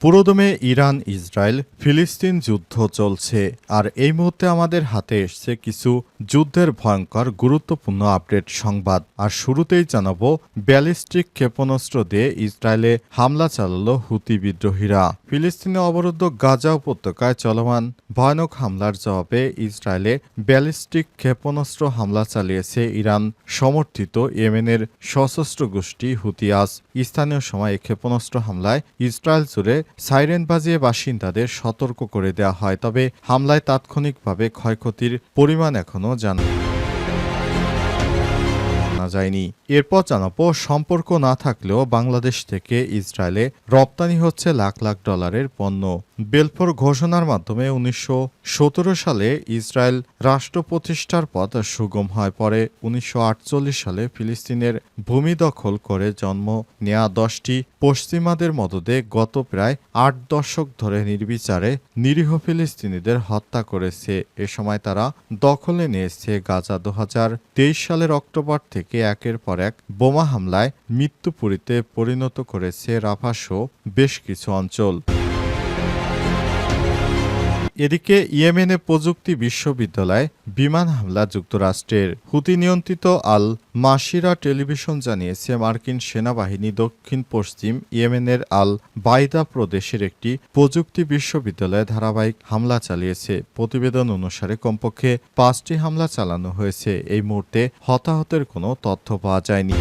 পুরোদমে Iran, Israel, ফিলিস্তিন যুদ্ধ চলছে, আর এই মুহূর্তে আমাদের হাতে এসছে কিছু যুদ্ধের ভয়ঙ্কর, গুরুত্বপূর্ণ আপডেট সংবাদ। আর শুরুতেই জানাব, ব্যালিস্টিক ক্ষেপণাস্ত্র দিয়ে ইসরায়েলে হামলা চালাল হুতি বিদ্রোহীরা। ফিলিস্তিনে অবরুদ্ধ গাজা উপত্যকায় চলমান ভয়ানক হামলার জবাবে ইসরায়েলে ব্যালিস্টিক ক্ষেপণাস্ত্র হামলা চালিয়েছে ইরান সমর্থিত ইয়েমেনের সশস্ত্র গোষ্ঠী হুতিয়াস স্থানীয় সময় ক্ষেপণাস্ত্র হামলায় ইসরায়েল জুড়ে সাইরেন বাজিয়ে বাসিন্দাদের সতর্ক করে দেওয়া হয় তবে হামলায় তাৎক্ষণিকভাবে ক্ষয়ক্ষতির পরিমাণ এখনও জানা যায়নি। এরপর জানাব, সম্পর্ক না থাকলেও বাংলাদেশ থেকে ইসরায়েলে রপ্তানি হচ্ছে লাখ লাখ ডলারের পণ্য। বেলফোর ঘোষণার মাধ্যমে উনিশশো সতেরো সালে ইসরায়েল রাষ্ট্র প্রতিষ্ঠার পথ সুগম হয় পরে উনিশশো আটচল্লিশ সালে ফিলিস্তিনের ভূমি দখল করে জন্ম নেয়া দশটি পশ্চিমাদের মদদে গত প্রায় আট দশক ধরে নির্বিচারে নিরীহ ফিলিস্তিনিদের হত্যা করেছে। এ সময় তারা দখলে নিয়েছে গাজা। দু হাজার তেইশ সালের অক্টোবর থেকে একের পর এক বোমা হামলায় মৃত্যুপুরীতে পরিণত করেছে রাফাসহ বেশ কিছু অঞ্চল। এদিকে ইয়েমেনে প্রযুক্তি বিশ্ববিদ্যালয় বিমান হামলা যুক্তরাষ্ট্রের হুতি নিয়ন্ত্রিত আল মাসিরা টেলিভিশন জানিয়েছে মার্কিন সেনাবাহিনী দক্ষিণ পশ্চিম ইয়েমেনের আল বাইদা প্রদেশের একটি প্রযুক্তি বিশ্ববিদ্যালয়ে ধারাবাহিক হামলা চালিয়েছে। প্রতিবেদন অনুসারে কমপক্ষে পাঁচটি হামলা চালানো হয়েছে। এই মুহূর্তে হতাহতের কোনো তথ্য পাওয়া যায়নি।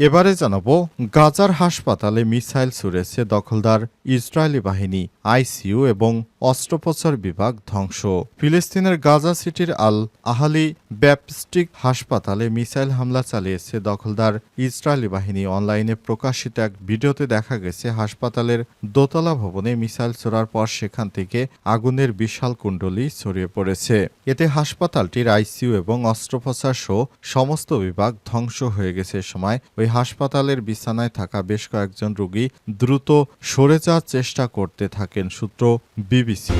এবারে জানাব গাজার হাসপাতালে মিসাইল ছুড়েছে দখলদার ইসরায়েলি বাহিনী। আইসিইউ এবং অস্ত্রোপচার বিভাগ ধ্বংস। ফিলিস্তিনের গাজা সিটির আল আহালি ব্যাপস্টিক হাসপাতালে মিসাইল হামলা চালিয়েছে দখলদার ইসরায়েলি বাহিনী। অনলাইনে প্রকাশিত এক ভিডিওতে দেখা গেছে, হাসপাতালের দোতলা ভবনে মিসাইল ছোড়ার পর সেখান থেকে আগুনের বিশাল কুণ্ডলী ছড়িয়ে পড়েছে। এতে হাসপাতালটির আইসিইউ এবং অস্ত্রোপচার সহ সমস্ত বিভাগ ধ্বংস হয়ে গেছে। সময় ওই হাসপাতালের বিছানায় থাকা বেশ কয়েকজন রোগী দ্রুত সরে যাওয়ার চেষ্টা করতে থাকেন সূত্র বিবিসি।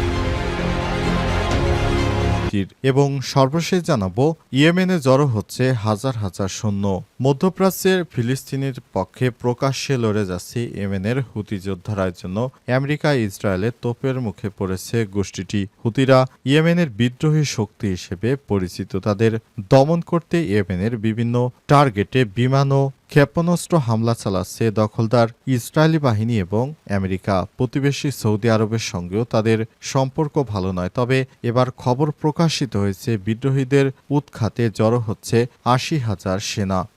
এবং সর্বশেষ জানাব, ইয়েমেনে জড়ো হচ্ছে হাজার হাজার সৈন্য। মধ্যপ্রাচ্যের ফিলিস্তিনের পক্ষে প্রকাশ্যে লড়ে যাচ্ছে ইয়েমেনের হুতি যোদ্ধারা জন্য আমেরিকা ইসরায়েলের তোপের মুখে পড়েছে গোষ্ঠীটি। হুতিরা ইয়েমেনের বিদ্রোহী শক্তি হিসেবে পরিচিত। তাদের দমন করতে ইয়েমেনের বিভিন্ন টার্গেটে বিমান ও ক্ষেপণাস্ত্র হামলা চালাচ্ছে দখলদার ইসরায়েলি বাহিনী এবং আমেরিকা। প্রতিবেশী সৌদি আরবের সঙ্গেও তাদের সম্পর্ক ভালো নয়। তবে এবার খবর প্রকাশিত হয়েছে, বিদ্রোহীদের উৎখাতে জড়ো হচ্ছে আশি হাজার সেনা।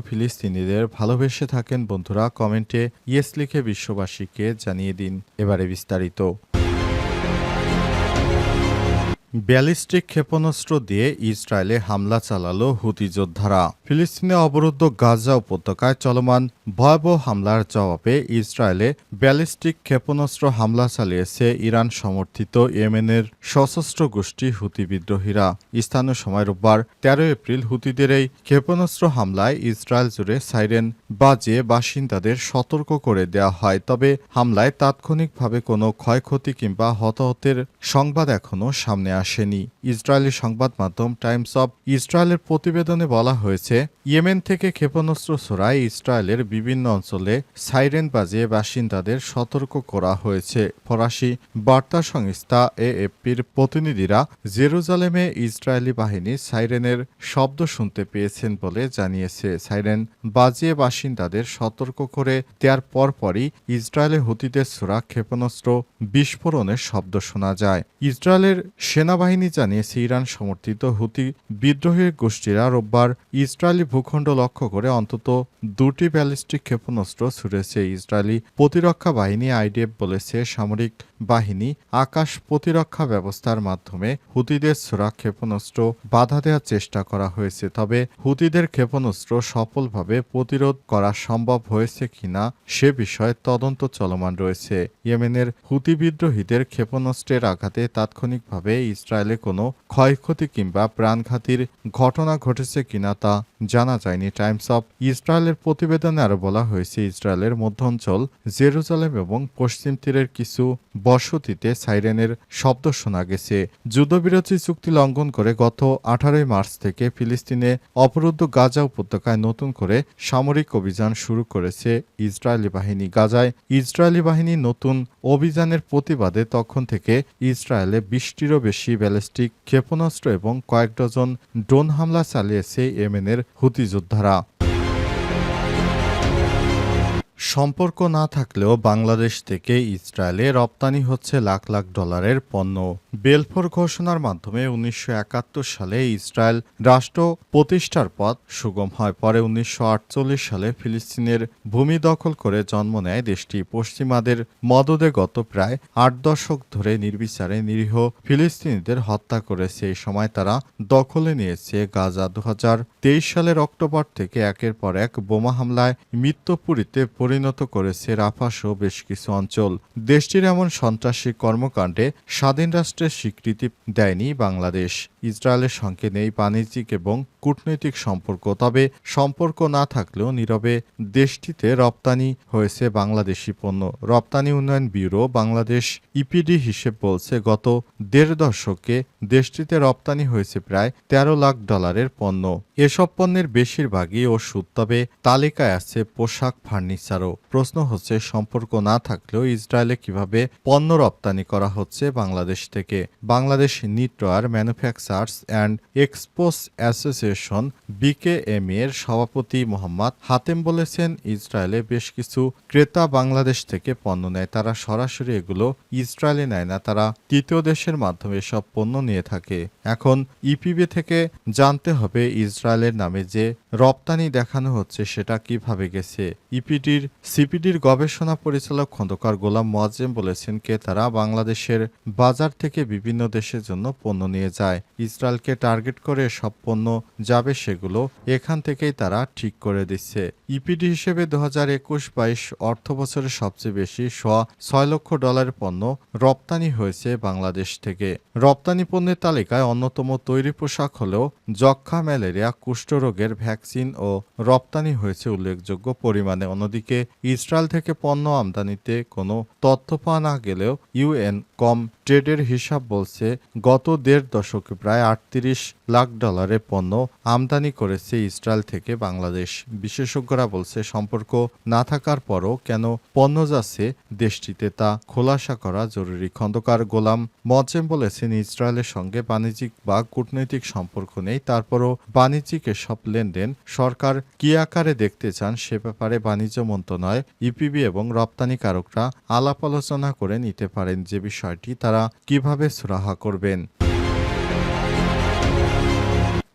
ফিলিস্তিনিদের ভালোবেসে থাকেন বন্ধুরা কমেন্টে ইয়েস লিখে বিশ্ববাসীকে জানিয়ে দিন এবারে বিস্তারিত। ব্যালিস্টিক ক্ষেপণাস্ত্র দিয়ে ইসরায়েলে হামলা চালালো হুতি যোদ্ধারা। ফিলিস্তিনে অবরুদ্ধ গাজা উপত্যকায় চলমান ভয়াবহ হামলার জবাবে ইসরায়েলে ব্যালিস্টিক ক্ষেপণাস্ত্র হামলা চালিয়েছে ইরান সমর্থিত ইয়েমেনের সশস্ত্র গোষ্ঠী হুতি বিদ্রোহীরা। স্থানীয় সময় রোববার তেরো এপ্রিল হুতিদের এই ক্ষেপণাস্ত্র হামলায় ইসরায়েল জুড়ে সাইরেন বাজিয়ে বাসিন্দাদের সতর্ক করে দেওয়া হয়। তবে হামলায় তাৎক্ষণিকভাবে কোনো ক্ষয়ক্ষতি কিংবা হতাহতের সংবাদ এখনও সামনে আসেনি। ইসরায়েলি সংবাদ মাধ্যম টাইমস অব ইসরায়েলের প্রতিবেদনে বলা হয়েছে, ইয়েমেন থেকে ক্ষেপণাস্ত্র ছোড়ায় ইসরায়েলের বিভিন্ন অঞ্চলে সাইরেন বাজিয়ে বাসিন্দাদের সতর্ক করা হয়েছে। ফরাসি বার্তা সংস্থা এএফপির প্রতিনিধিরা জেরুজালেমে ইসরায়েলি বাহিনী সাইরেনের শব্দ শুনতে পেয়েছেন বলে জানিয়েছে। সাইরেন বাজিয়ে বাসিন্দাদের সতর্ক করে দেওয়ার পরপরই ইসরায়েলে হুতিদের ছোড়া ক্ষেপণাস্ত্র বিস্ফোরণের শব্দ শোনা যায়। ইসরায়েলের সেনা সেনাবাহিনী জানিয়েছে ইরান সমর্থিত হুতি বিদ্রোহী গোষ্ঠীরা রোববার ইসরায়েলি ভূখণ্ড লক্ষ্য করে অন্তত দুটি ব্যালিস্টিক ক্ষেপণাস্ত্র ছুড়েছে। ইসরায়েলি প্রতিরক্ষা বাহিনী আইডিএফ বলেছে, সামরিক বাহিনী আকাশ প্রতিরক্ষা ব্যবস্থার মাধ্যমে হুতিদের ছোড়া ক্ষেপণাস্ত্র বাধা দেওয়ার চেষ্টা করা হয়েছে। তবে হুতিদের ক্ষেপণাস্ত্র সফলভাবে প্রতিরোধ করা সম্ভব হয়েছে কিনা সে বিষয়ে তদন্ত চলমান রয়েছে। ইয়েমেনের হুতি বিদ্রোহীদের ক্ষেপণাস্ত্রের আঘাতে তাৎক্ষণিকভাবে ইসরায়েলে কোনো ক্ষয়ক্ষতি কিংবা প্রাণঘাতীর ঘটনা ঘটেছে কিনা তা জানা যায়নি। টাইমস অফ ইসরায়েলের প্রতিবেদনে আরও বলা হয়েছে, ইসরায়েলের মধ্যাঞ্চল জেরুজালেম এবং পশ্চিম তীরের কিছু বসতিতে সাইরেনের শব্দ শোনা গেছে। যুদ্ধবিরতি চুক্তি লঙ্ঘন করে গত আঠারোই মার্চ থেকে ফিলিস্তিনে অবরুদ্ধ গাজা উপত্যকায় নতুন করে সামরিক অভিযান শুরু করেছে ইসরায়েলি বাহিনী। গাজায় ইসরায়েলি বাহিনী নতুন অভিযানের প্রতিবাদে তখন থেকে ইসরায়েলে বিশটিরও বেশি ব্যালিস্টিক ক্ষেপণাস্ত্র এবং কয়েক ডজন ড্রোন হামলা চালিয়েছে ইয়েমেনের হুতি যোদ্ধারা। সম্পর্ক না থাকলেও বাংলাদেশ থেকে ইসরায়েলে রপ্তানি হচ্ছে লাখ লাখ ডলারের পণ্য। বেলফোর ঘোষণার মাধ্যমে উনিশশো একাত্তর সালে ইসরায়েল রাষ্ট্র প্রতিষ্ঠার পথ সুগম হয়। পরে উনিশশো আটচল্লিশ সালে ফিলিস্তিনের ভূমি দখল করে জন্ম নেয় দেশটি। পশ্চিমাদের মদদে গত প্রায় আট দশক ধরে নির্বিচারে নিরীহ ফিলিস্তিনিদের হত্যা করেছে। এই সময় তারা দখলে নিয়েছে গাজা। দু হাজার তেইশ সালের অক্টোবর থেকে একের পর এক বোমা হামলায় মৃত্যুপুরীতে পরিণত করেছে রাফাসহ বেশ কিছু অঞ্চল। দেশটির এমন সন্ত্রাসী কর্মকাণ্ডে স্বাধীন রাষ্ট্রের স্বীকৃতি দেয়নি বাংলাদেশ। ইসরায়েলের সঙ্গে নেই বাণিজ্যিক এবং কূটনৈতিক সম্পর্ক, তবে সম্পর্ক না থাকলেও নীরবে দেশটিতে রপ্তানি হয়েছে বাংলাদেশি পণ্য। রপ্তানি উন্নয়ন ব্যুরো বাংলাদেশ ইপিডি হিসেব বলছে, গত দেড় দশকে দেশটিতে রপ্তানি হয়েছে প্রায় তেরো লাখ ডলারের পণ্য। এসব পণ্যের বেশিরভাগই ওষুধ, তবে তালিকায় আছে পোশাক ফার্নিচারও। প্রশ্ন হচ্ছে, সম্পর্ক না থাকলেও ইসরায়েলে কীভাবে পণ্য রপ্তানি করা হচ্ছে বাংলাদেশ থেকে? Bangladesh knitwear manufacturers and exporters association BKM এর সভাপতি মোহাম্মদ হাতেম বলেছেন, ইসরায়েলে বেশ কিছু ক্রেতা বাংলাদেশ থেকে পণ্য নেয়, তারা সরাসরি এগুলো ইসরায়েলে নেয় না, তারা তৃতীয় দেশের মাধ্যমে সব পণ্য নিয়ে থাকে। এখন ইপিবি থেকে জানতে হবে ইসরায়েলের নামে যে রপ্তানি দেখানো হচ্ছে, সেটা কীভাবে গেছে। ইপিডির, সিপিডির গবেষণা পরিচালক খন্দকার গোলাম মোয়াজ্জেম বলেছেন কে তারা বাংলাদেশের বাজার থেকে বিভিন্ন দেশের জন্য পণ্য নিয়ে যায়। ইসরায়েলকে টার্গেট করে সব পণ্য যাবে সেগুলো এখান থেকেই তারা ঠিক করে দিচ্ছে। ইপিডি হিসেবে দু হাজার একুশ বাইশ অর্থ বছরে সবচেয়ে বেশি সোয়া ছয় লক্ষ ডলার পণ্য রপ্তানি হয়েছে বাংলাদেশ থেকে। রপ্তানি পণ্যের তালিকায় অন্যতম তৈরি পোশাক হলেও যক্ষা ম্যালেরিয়া, কুষ্ঠরোগের ভ্যাকসিন ও রপ্তানি হয়েছে উল্লেখযোগ্য পরিমাণে। অন্যদিকে ইসরায়েল থেকে পণ্য আমদানিতে কোনো তথ্য পাওয়া না গেলেও ইউএন কম ট্রেডের হিসাব বলছে, গত দেড় দশকে প্রায় আটত্রিশ লাখ ডলারের পণ্য আমদানি করেছে ইসরায়েল থেকে বাংলাদেশ। বিশেষজ্ঞরা বলছে, সম্পর্ক না থাকার পরও কেন পণ্য যাচ্ছে দেশটিতে তা খোলাসা করা জরুরি। খন্দকার গোলাম মজ্জেম বলেছেন, ইসরায়েলের সঙ্গে বাণিজ্যিক বা কূটনৈতিক সম্পর্ক নেই, তারপরও বাণিজ্যিক এসব লেনদেন সরকার কি আকারে দেখতে চান সে ব্যাপারে বাণিজ্য মন্ত্রণালয়, ইপিবি এবং রপ্তানিকারকরা আলাপ আলোচনা করে নিতে পারেন যে বিষয়টি তারা কীভাবে সুরাহা করবেন।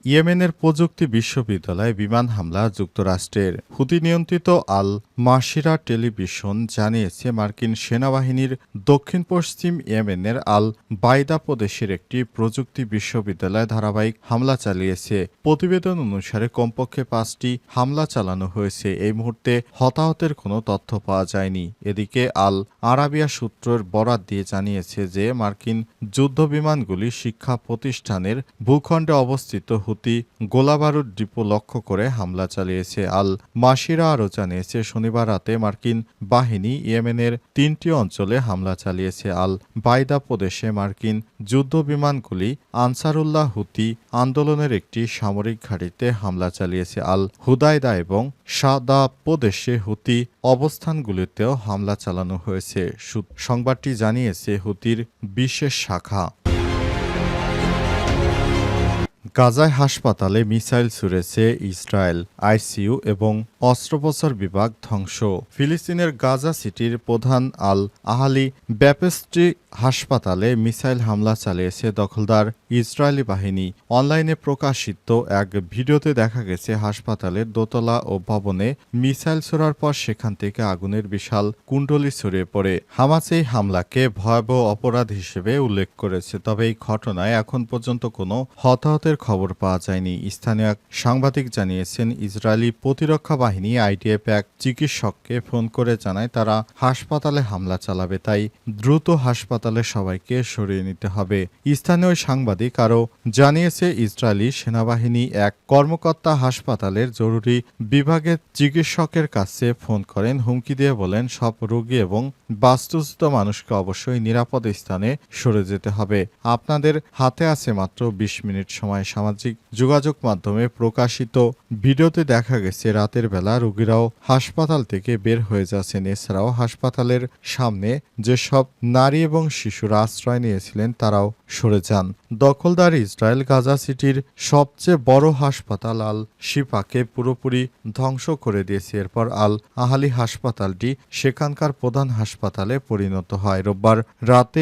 ইয়েমেনের প্রযুক্তি বিশ্ববিদ্যালয়ে বিমান হামলা যুক্তরাষ্ট্রের হুতি নিয়ন্ত্রিত আল মাসিরা টেলিভিশন জানিয়েছে মার্কিন সেনাবাহিনীর দক্ষিণ পশ্চিম ইয়েমেনের আল বাইদা প্রদেশের একটি প্রযুক্তি বিশ্ববিদ্যালয়ে ধারাবাহিক হামলা চালিয়েছে। প্রতিবেদন অনুসারে কমপক্ষে পাঁচটি হামলা চালানো হয়েছে। এই মুহূর্তে হতাহতের কোনো তথ্য পাওয়া যায়নি। এদিকে আল আরাবিয়া সূত্রের বরাত দিয়ে জানিয়েছে যে মার্কিন যুদ্ধ বিমানগুলি শিক্ষা প্রতিষ্ঠানের ভূখণ্ডে অবস্থিত হুতি গোলাবারুদ ডিপো লক্ষ্য করে হামলা চালিয়েছে আল মাসিরা আরও জানিয়েছে শনিবার রাতে মার্কিন বাহিনী ইয়েমেনের তিনটি অঞ্চলে হামলা চালিয়েছে আল বাইদা প্রদেশে মার্কিন যুদ্ধ বিমানগুলি আনসারুল্লাহ হুতি আন্দোলনের একটি সামরিক ঘাঁটিতে হামলা চালিয়েছে আল হুদায়দা এবং সাদা প্রদেশে হুতি অবস্থানগুলিতেও হামলা চালানো হয়েছে। সংবাদটি জানিয়েছে হুতির বিশেষ শাখা। গাজায় হাসপাতালে মিসাইল ছুড়েছে ইসরায়েল, আইসিইউ এবং অস্ত্রোপচার বিভাগ ধ্বংস। ফিলিস্তিনের গাজা সিটির প্রধান আল আহালি ব্যাপেস্ট্রি হাসপাতালে মিসাইল হামলা চালিয়েছে দখলদার ইসরায়েলি বাহিনী। অনলাইনে প্রকাশিত এক ভিডিওতে দেখা গেছে হাসপাতালের দোতলা ও ভবনে মিসাইল ছোড়ার পর সেখান থেকে আগুনের বিশাল কুণ্ডলি ছড়িয়ে পড়ে। হামাস এই হামলাকে ভয়াবহ অপরাধ হিসেবে উল্লেখ করেছে, তবে এই ঘটনায় এখন পর্যন্ত কোনো হতাহতের খবর পাওয়া যায়নি। স্থানীয় এক সাংবাদিক জানিয়েছেন, ইসরায়েলি প্রতিরক্ষা বাহিনী আইডিএফ এক চিকিৎসককে ফোন করে জানায়, তারা হাসপাতালে হামলা চালাবে, তাই দ্রুত হাসপাতালে সবাইকে সরিয়ে নিতে হবে। স্থানীয় সাংবাদিক আরও জানিয়েছে, ইসরায়েলি সেনাবাহিনী এক কর্মকর্তা হাসপাতালের জরুরি বিভাগের চিকিৎসকের কাছে ফোন করেন। হুমকি দিয়ে বলেন, সব রোগী এবং বাস্তুচ্যুত মানুষকে অবশ্যই নিরাপদ স্থানে সরে যেতে হবে। আপনাদের হাতে আছে মাত্র বিশ মিনিট সময় সামাজিক যোগাযোগ মাধ্যমে প্রকাশিত ভিডিওতে দেখা গেছে, রাতের বেলা রোগীরাও হাসপাতাল থেকে বের হয়ে যাচ্ছেন। এছাড়াও হাসপাতালের সামনে যেসব নারী এবং শিশুরা আশ্রয় নিয়েছিলেন, তারাও সরে যান। দখলদার ইসরায়েল গাজা সিটির সবচেয়ে বড় হাসপাতাল আল শিফাকে পুরোপুরি ধ্বংস করে দিয়েছে। এরপর আল আহালি হাসপাতালটি সেখানকার প্রধান হাসপাতালে পরিণত হয়। রোববার রাতে